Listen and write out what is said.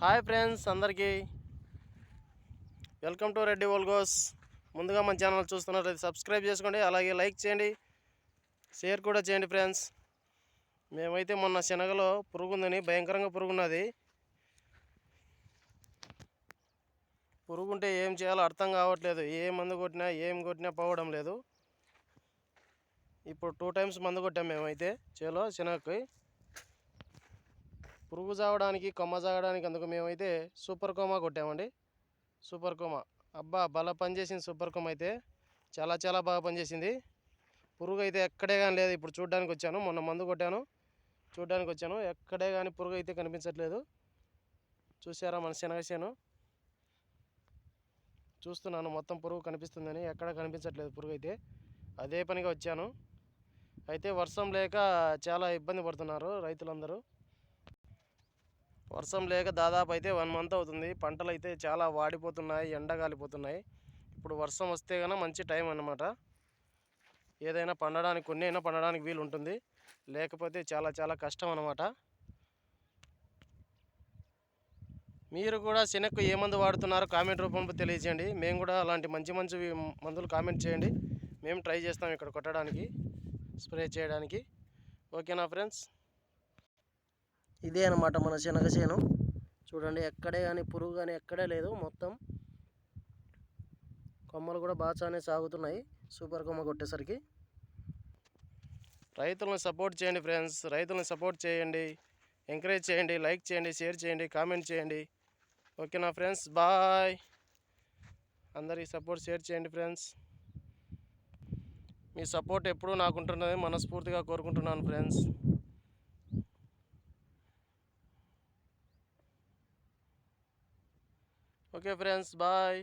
Hi friends అందరికీ. Welcome to Reddy vlogs ముందుగా మన ఛానల్ చూస్తున్నట్లయితే సబ్స్క్రైబ్ చేసుకోండి అలాగే లైక్ చేయండి షేర్ కూడా చేయండి ఫ్రెండ్స్. మేమైతే మొన్న శనగలో పురుగుందని భయంకరంగా పురుగున్నది. పురుగుంటే ఏం చేయాలో అర్థం కావట్లేదు ఏ మందు కొట్టినా ఏం కొట్టినా పోవడం లేదు. ఇప్పుడు టూ టైమ్స్ మందు కొట్టాం మేమైతే చేలో శనగకి. పురుగు చావడానికి కొమ్మ చావడానికి అందుకు మేమైతే సూపర్ కోమా కొట్టామండి. Super coma. అబ్బా బల పనిచేసింది సూపర్ కోమా అయితే. చాలా చాలా బాగా పనిచేసింది పురుగు అయితే ఎక్కడే కానీ లేదు. ఇప్పుడు చూడడానికి వచ్చాను. మొన్న మందు కొట్టాను. చూడడానికి వచ్చాను. ఎక్కడే కానీ పురుగు అయితే కనిపించట్లేదు. చూసారా మన శనగ చూస్తున్నాను. మొత్తం పురుగు కనిపిస్తుందని. ఎక్కడ కనిపించట్లేదు పురుగు అయితే. అదే పనిగా వచ్చాను. అయితే వర్షం లేక చాలా ఇబ్బంది పడుతున్నారు రైతులందరూ. వర్షం లేక దాదాపు అయితే వన్ మంత్ అవుతుంది. పంటలు అయితే చాలా వాడిపోతున్నాయి ఎండ కాలిపోతున్నాయి ఇప్పుడు వర్షం వస్తే కనుక మంచి టైం అన్నమాట. ఏదైనా పండడానికి కొన్ని అయినా పండడానికి వీలు ఉంటుంది లేకపోతే చాలా చాలా కష్టం అన్నమాట. మీరు కూడా శనక్కు ఏ మందు వాడుతున్నారో కామెంట్ రూపంలో తెలియజేయండి. మేము కూడా అలాంటి మంచి మంచి మందులు కామెంట్ చేయండి. మేము ట్రై చేస్తాం ఇక్కడ కొట్టడానికి స్ప్రే చేయడానికి. ఓకేనా ఫ్రెండ్స్? ఇదే అనమాట మన శనగ చేను. చూడండి ఎక్కడే కానీ పురుగు కానీ ఎక్కడే లేదు మొత్తం. కొమ్మలు కూడా బాగానే సాగుతున్నాయి సూపర్ కొమ్మ కొట్టేసరికి. రైతులను సపోర్ట్ చేయండి ఫ్రెండ్స్ రైతులను సపోర్ట్ చేయండి ఎంకరేజ్ చేయండి లైక్ చేయండి షేర్ చేయండి కామెంట్ చేయండి. ఓకేనా ఫ్రెండ్స్ బాయ్. అందరికీ సపోర్ట్ షేర్ చేయండి ఫ్రెండ్స్. మీ సపోర్ట్ ఎప్పుడూ నాకు ఉంటున్నది మనస్ఫూర్తిగా కోరుకుంటున్నాను ఫ్రెండ్స్. Okay friends bye